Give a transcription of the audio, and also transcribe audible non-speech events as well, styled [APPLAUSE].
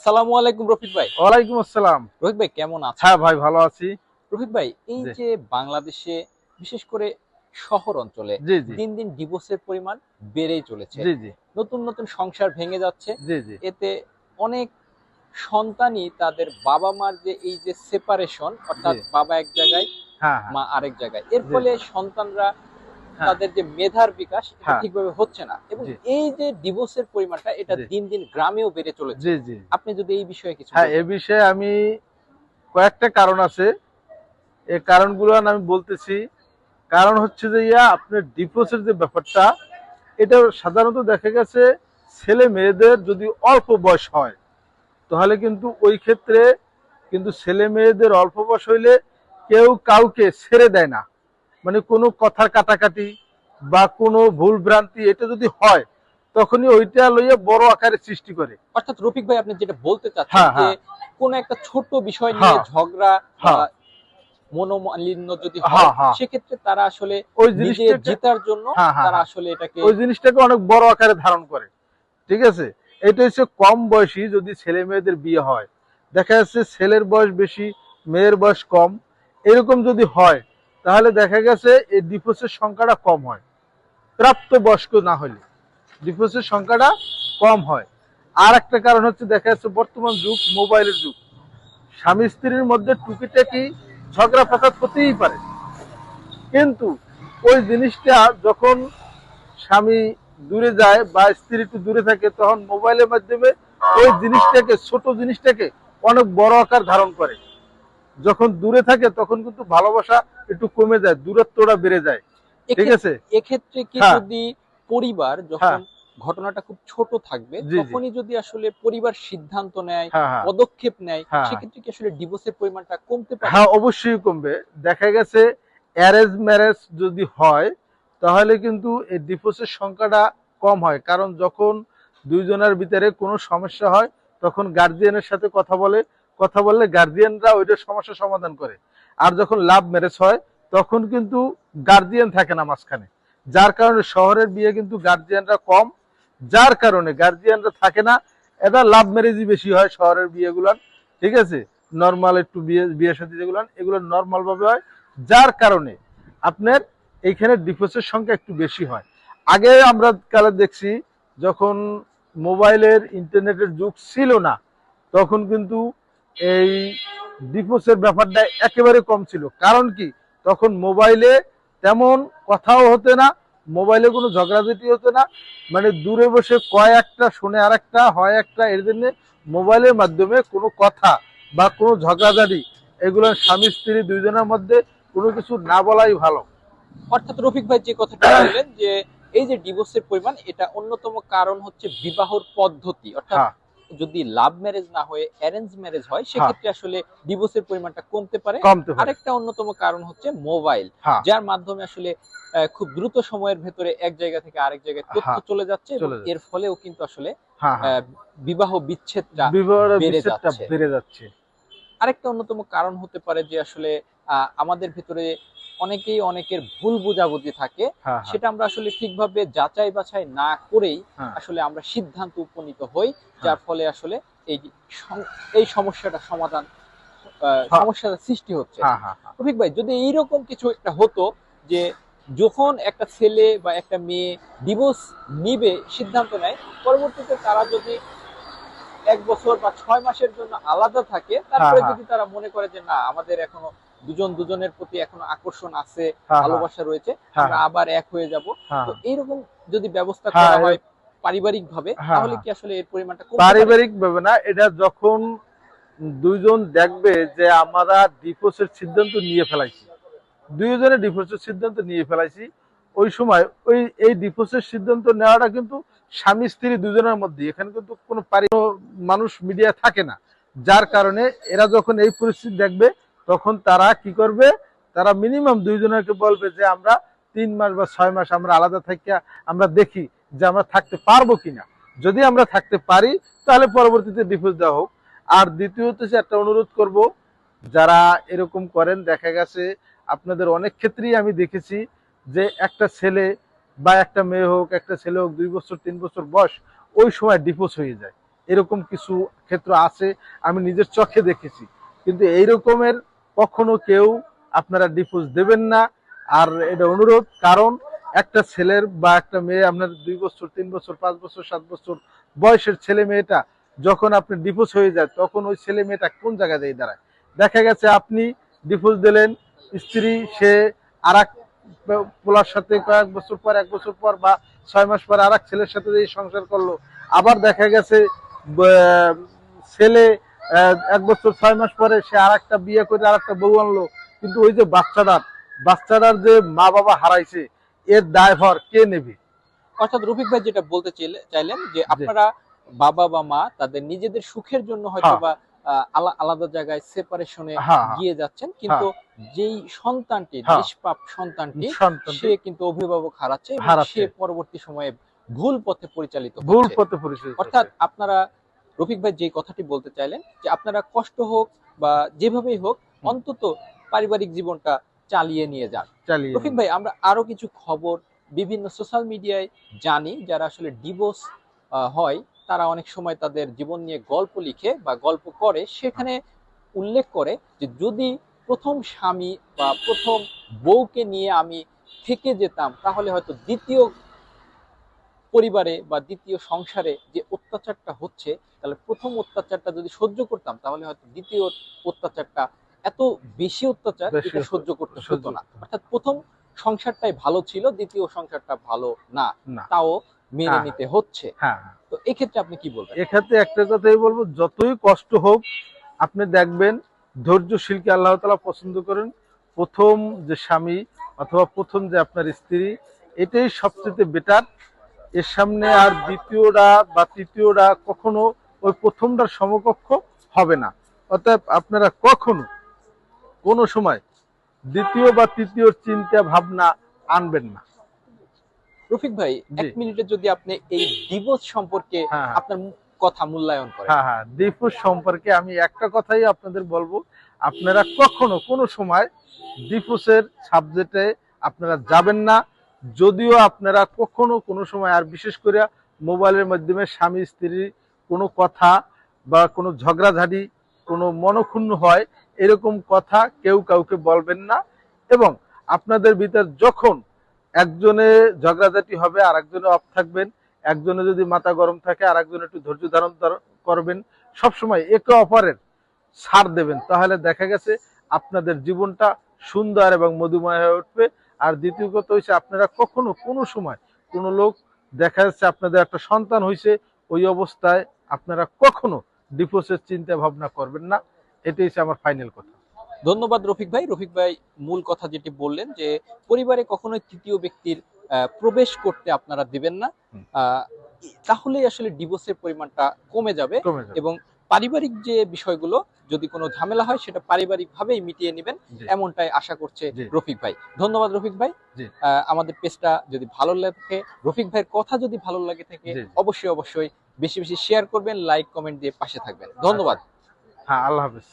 আসসালামু আলাইকুম রফিক ভাই। ওয়ালাইকুম আসসালাম। রফিক ভাই কেমন আছেন? হ্যাঁ ভাই ভালো আছি। রফিক ভাই এই যে বাংলাদেশে বিশেষ করে শহর অঞ্চলে দিন দিন ডিভোর্সের পরিমাণ বেড়েই চলেছে। জি জি। নতুন নতুন সংসার ভেঙে যাচ্ছে। জি জি। এতে অনেক সন্তানই তাদের বাবা মার যে এই যে সেপারেশন অর্থাৎ বাবা এক জায়গায় হ্যাঁ হ্যাঁ। মা আরেক জায়গায় এর ফলে সন্তানরা। তাদের যে মেধার বিকাশ হ্যাঁ। ঠিকভাবে হচ্ছে না। এবং এই যে ডিভোর্সের পরিমাণটা এটা দিন দিন গ্রামেও বেড়ে চলেছে। আপনি যদি এই বিষয়ে কিছু হ্যাঁ এ বিষয়ে আমি কয়েকটা কারণ আছে। এই কারণগুলো আমি বলতেছি। কারণ হচ্ছে যে ইয়া আপনার ডিভোর্সের যে ব্যাপারটা এটা সাধারণত দেখা গেছে ছেলে মেয়েদের যদি অল্প বয়স হয় তাহলে কিন্তু ওই ক্ষেত্রে কিন্তু ছেলে মেয়েদের অল্প বয়স হইলে কেউ কাউকে ছেড়ে দেয় না। মানে কোনো কথার কাটাকাটি বা কোনো ভুল ভ্রান্তি এটা যদি হয় তখনই ওইটা লইয়া বড় আকারে সৃষ্টি করে অর্থাৎ রফিক ভাই আপনি যেটা বলতে চাচ্ছেন হ্যাঁ, যে হ্যাঁ। কোন একটা ছোট বিষয় নিয়ে হ্যাঁ। ঝগড়া। মনোমালিন্য যদি হ্যাঁ। সেক্ষেত্রে তারা আসলে ওই জেতার জন্য তারা। আসলে এটাকে ওই জিনিসটাকে অনেক বড় আকারে ধারণ করে ঠিক আছে এটা হচ্ছে কম বয়সী যদি ছেলে মেয়েদের বিয়ে হয় দেখা যাচ্ছে ছেলের বয়স বেশি মেয়ের বয়স কম এরকম যদি হয় তাহলে দেখা গেছে এই ডিভোর্সের সংখ্যাটা কম হয়। প্রাপ্ত বয়স্ক না হলে ডিভোর্সের সংখ্যাটা কম হয়। আর একটা কারণ হচ্ছে দেখা যাচ্ছে বর্তমান যুগ, মোবাইলের যুগ। স্বামী স্ত্রীর মধ্যে টুকিটাকি ঝগড়া ফাসাদ হতেই পারে। কিন্তু ওই জিনিসটা যখন স্বামী দূরে যায় বা স্ত্রী একটু দূরে থাকে, তখন মোবাইলের মাধ্যমে ওই জিনিসটাকে, ছোট জিনিসটাকে অনেক বড় আকার ধারণ করে। যখন দূরে থাকে তখন কিন্তু ভালোবাসা একটু কমে যায় দূরত্বটা বেড়ে যায়। ঠিক আছে? এক্ষেত্রে কি হ্যাঁ। যদি পরিবার যখন ঘটনাটা খুব ছোট থাকবে। তখনই যদি আসলে পরিবার সিদ্ধান্ত নেয় হ্যাঁ হ্যাঁ। পদক্ষেপ নেয় হ্যাঁ। সেক্ষেত্রে কি আসলে ডিভোর্সের পরিমাণটা কমতে পারে? হ্যাঁ অবশ্যই কমবে। দেখা গেছে অ্যারেঞ্জ ম্যারেজ যদি হয় তাহলে কিন্তু এই ডিভোর্সের সংখ্যাটা কম হয়। কারণ যখন দুইজনের ভিতরে কোনো সমস্যা হয় তখন গার্জিয়ানের সাথে কথা বলে কথা বললে গার্জিয়ানরা ওইটার সমস্যা সমাধান করে। আর যখন লাভ ম্যারেজ হয়, তখন কিন্তু গার্জিয়ান থাকে না মাঝখানে। যার কারণে শহরের বিয়ে কিন্তু গার্জিয়ানরা কম। যার কারণে গার্জিয়ানরা থাকে না এটা লাভ ম্যারেজই বেশি হয় শহরের বিয়েগুলার। ঠিক আছে? নর্মাল একটু বিয়ে বিয়ে সাথে যেগুলো, এগুলো নর্মালভাবে হয়। যার কারণে আপনার এইখানে ডিভোর্সের সংখ্যা একটু বেশি হয়। আগে আমরা কালে দেখছি, যখন মোবাইলের ইন্টারনেটের যুগ ছিল না, তখন কিন্তু এই ডিভোর্সের ব্যাপারটা একেবারে কম ছিল। কারণ কি? তখন মোবাইলে তেমন কথাও হতে না মোবাইলে কোনো ঝগড়াঝাটি হতো না। মানে দূরে বসে কয় একটা শুনে আর একটা হয় একটা এর জন্য মোবাইলের মাধ্যমে কোনো কথা বা কোনো ঝগড়াঝাটি এগুলো স্বামী স্ত্রী দুইজনের মধ্যে কোনো কিছু না বলাই ভালো। অর্থাৎ রফিক ভাই যে কথাটা [COUGHS] বললেন যে এই যে ডিভোর্সের পরিমাণ এটা অন্যতম কারণ হচ্ছে বিবাহর পদ্ধতি। অর্থাৎ হ্যাঁ। যদি লাভ ম্যারেজ না হয়ে অ্যারেঞ্জ ম্যারেজ হয় সেক্ষেত্রে আসলে ডিভোর্সের পরিমাণটা কমতে পারে। আরেকটা অন্যতম কারণ হচ্ছে মোবাইল হ্যাঁ। যার মাধ্যমে আসলে খুব দ্রুত সময়ের ভেতরে এক জায়গা থেকে আরেক জায়গায় তথ্য হ্যাঁ, চলে যাচ্ছে এবং চলে যাচ্ছে। এর ফলেও কিন্তু আসলে হ্যাঁ হ্যাঁ। বিবাহ বিচ্ছেদটা বেড়ে যাচ্ছে। আরেকটা অন্যতম কারণ হতে পারে যে আসলে আহ, আমাদের ভিতরে অনেকেই অনেকের ভুল বোঝাবুঝি থাকে হ্যাঁ হ্যাঁ সেটা আমরা আসলে ঠিকভাবে যাচাই বাছাই না করেই হ্যাঁ। আসলে আমরা সিদ্ধান্ত উপনীত হই যার ফলে আসলে এই এই সমস্যাটা সমাধান। সমস্যাটা সৃষ্টি হচ্ছে। রফিক ভাই যদি এইরকম কিছু একটা হতো যে যখন একটা ছেলে বা একটা মেয়ে ডিভোর্স নিবে সিদ্ধান্ত নেয় পরবর্তীতে তারা যদি এক বছর বা ছয় মাসের জন্য আলাদা থাকে তারপরে। যদি তারা মনে করে যে না আমাদের এখনও দুজন দুজনের প্রতি এখনও আকর্ষণ আছে হ্যাঁ, ভালোবাসা রয়েছে হ্যাঁ, আমরা আবার এক হয়ে যাব। হ্যাঁ, তো এইরকম যদি ব্যবস্থা হ্যাঁ, করা হয় পারিবারিক ভাবে হ্যাঁ, তাহলে হ্যাঁ। কি আসলে এর পরিমাণটা পারিবারিক ভাবে না এটা যখন দুইজন দেখবে যে আমরা ডিভোর্সের সিদ্ধান্ত নিয়ে ফেলাইছি দুইজনে ডিভোর্সের সিদ্ধান্ত নিয়ে ফেলাইছি ওই সময় ওই এই ডিভোর্সের সিদ্ধান্ত নেওয়াটা কিন্তু স্বামী স্ত্রী দুজনের মধ্যে এখানে কিন্তু কোনো পারি মানুষ মিডিয়া থাকে না। যার কারণে এরা যখন এই পরিস্থিতি দেখবে তখন তারা কি করবে? তারা মিনিমাম দুইজনকে বলবে যে, আমরা তিন মাস বা ছয় মাস আমরা আলাদা থাকিয়া আমরা দেখি যে আমরা থাকতে পারব কিনা। যদি আমরা থাকতে পারি, তাহলে পরবর্তীতে ডিভোর্স দেওয়া হোক। আর দ্বিতীয়ত একটা অনুরোধ করব, যারা এরকম করেন, দেখা গেছে আপনাদের অনেক ক্ষেত্রেই আমি দেখেছি যে একটা ছেলে বা একটা মেয়ে হোক, একটা ছেলে হোক, দুই বছর, তিন বছর বয়স, ওই সময় ডিভোর্স হয়ে যায়। এরকম কিছু ক্ষেত্র আছে, আমি নিজের চোখে দেখেছি। কিন্তু এই রকমের কখনো কেউ আপনারা ডিভোর্স দেবেন না। আর এটা অনুরোধ, কারণ একটা ছেলের বা একটা মেয়ে আপনার দুই বছর, তিন বছর, পাঁচ বছর, সাত বছর বয়সের ছেলে মেয়েটা যখন আপনি ডিভোর্স হয়ে যায়, তখন ওই ছেলে মেয়েটা কোন জায়গায় দিয়ে দাঁড়ায়? দেখা গেছে আপনি ডিভোর্স দিলেন, স্ত্রী, সে আর এক পোলার সাথে কয়েক বছর পর, এক বছর পর বা ছয় মাস পর আর ছেলের সাথে যে সংসার করল, আবার দেখা গেছে ছেলে এক বছর ছয় মাস পরে সে আর একটা বিয়ে করে আর একটা বউ আনলো। কিন্তু ওই যে বাচ্চাটার বাচ্চাটার যে মা বাবা হারাইছে এর দায়ভার কে নেবে? অর্থাৎ রফিক ভাই যেটা বলতে চাইলেন যে আপনারা বাবা বা মা তাদের নিজেদের সুখের জন্য হয়তো হ্যাঁ। বা আলাদা জায়গায় সেপারেশনে হ্যাঁ, হ্যাঁ। গিয়ে যাচ্ছেন। কিন্তু যেই সন্তানটি। নিষ্পাপ সন্তানটি সে কিন্তু অভিভাবক হারাচ্ছে সে পরবর্তী সময়ে ভুল পথে পরিচালিত ভুল পথে পরিচালিত অর্থাৎ আপনারা রফিক ভাই যে কথাটি বলতে চাইলেন যে আপনারা কষ্ট হোক বা যেভাবেই হোক অন্তত পারিবারিক জীবনটা চালিয়ে নিয়ে যান। রফিক ভাই আমরা আরও কিছু খবর বিভিন্ন সোশ্যাল মিডিয়ায় জানি যারা আসলে ডিভোর্স হয় তারা অনেক সময় তাদের জীবন নিয়ে গল্প লিখে বা গল্প করে সেখানে উল্লেখ করে যে যদি প্রথম স্বামী বা প্রথম বউকে নিয়ে আমি থেকে যেতাম তাহলে হয়তো দ্বিতীয় পরিবারে বা দ্বিতীয় সংসারে যে অত্যাচারটা হচ্ছে তাহলে প্রথম অত্যাচারটা যদি সহ্য করতাম তাহলে হয়তো দ্বিতীয় অত্যাচারটা এত বেশি অত্যাচার এটা সহ্য করতে হতো না। অর্থাৎ প্রথম সংসারটাই ভালো ছিল দ্বিতীয় সংসারটা ভালো না। তাও মেনে হ্যাঁ। নিতে হচ্ছে। হ্যাঁ। তো এক্ষেত্রে আপনি কি বলবেন? এক্ষেত্রে একটা কথাই বলব যতই কষ্ট হোক আপনি দেখবেন ধৈর্যশীলকে আল্লাহ তালা পছন্দ করেন। প্রথম যে স্বামী অথবা প্রথম যে আপনার স্ত্রী এটাই সবচেয়ে বেটার এর সামনে আর দ্বিতীয়টা বা তৃতীয়টা কখনো ওই প্রথমটার সমকক্ষ হবে না। অতএব আপনারা কখনো কোনো সময় দ্বিতীয় বা তৃতীয় চিন্তা ভাবনা আনবেন না। রফিক ভাই এক মিনিটে যদি আপনি এই ডিভোর্স সম্পর্কে হ্যাঁ। আপনার কথা মূল্যায়ন করেন। হ্যাঁ হ্যাঁ ডিভোর্স সম্পর্কে আমি একটা কথাই আপনাদের বলব। আপনারা কখনো কোনো সময় ডিভোর্সের সাবজেক্টে আপনারা যাবেন না। যদিও আপনারা কখনো কোনো সময়, আর বিশেষ করে মোবাইলের মাধ্যমে স্বামী স্ত্রীর কোনো কথা বা কোনো ঝগড়াঝাড়ি কোনো মনক্ষুণ্ণ হয়, এরকম কথা কেউ কাউকে বলবেন না। এবং আপনাদের ভিতর যখন একজনে ঝগড়াঝাটি হবে আর একজনে অফ থাকবেন, একজনে যদি মাথা গরম থাকে আর একজন একটু ধৈর্য ধারণ ধর- করবেন, সবসময় একে অপরের ছাড় দেবেন। তাহলে দেখা গেছে আপনাদের জীবনটা সুন্দর এবং মধুময় হয়ে উঠবে। আর দ্বিতীয় কথা হচ্ছে আপনারা কখনো কোনো সময় কোনো লোক দেখা যাচ্ছে আপনাদের একটা সন্তান হয়েছে ওই অবস্থায় আপনারা কখনো ডিভোর্সের চিন্তা ভাবনা করবেন না। এটাই হচ্ছে আমার ফাইনাল কথা। ধন্যবাদ রফিক ভাই। রফিক ভাই মূল কথা যেটি বললেন যে পরিবারে কখনোই তৃতীয় ব্যক্তির প্রবেশ করতে আপনারা দিবেন না। তাহলেই আসলে ডিভোর্সের পরিমাণটা কমে যাবে। এবং পারিবারিক যে বিষয়গুলো যদি কোনো ঝামেলা হয় সেটা পারিবারিক ভাবেই মিটিয়ে নেবেন। এমনটাই আশা করছে রফিক ভাই। ধন্যবাদ রফিক ভাই। আমাদের পেজটা যদি ভালো লাগে থাকে রফিক ভাইয়ের কথা যদি ভালো লাগে থাকে অবশ্যই অবশ্যই বেশি বেশি শেয়ার করবেন লাইক কমেন্ট দিয়ে পাশে থাকবেন। ধন্যবাদ। হ্যাঁ আল্লাহ হাফিজ।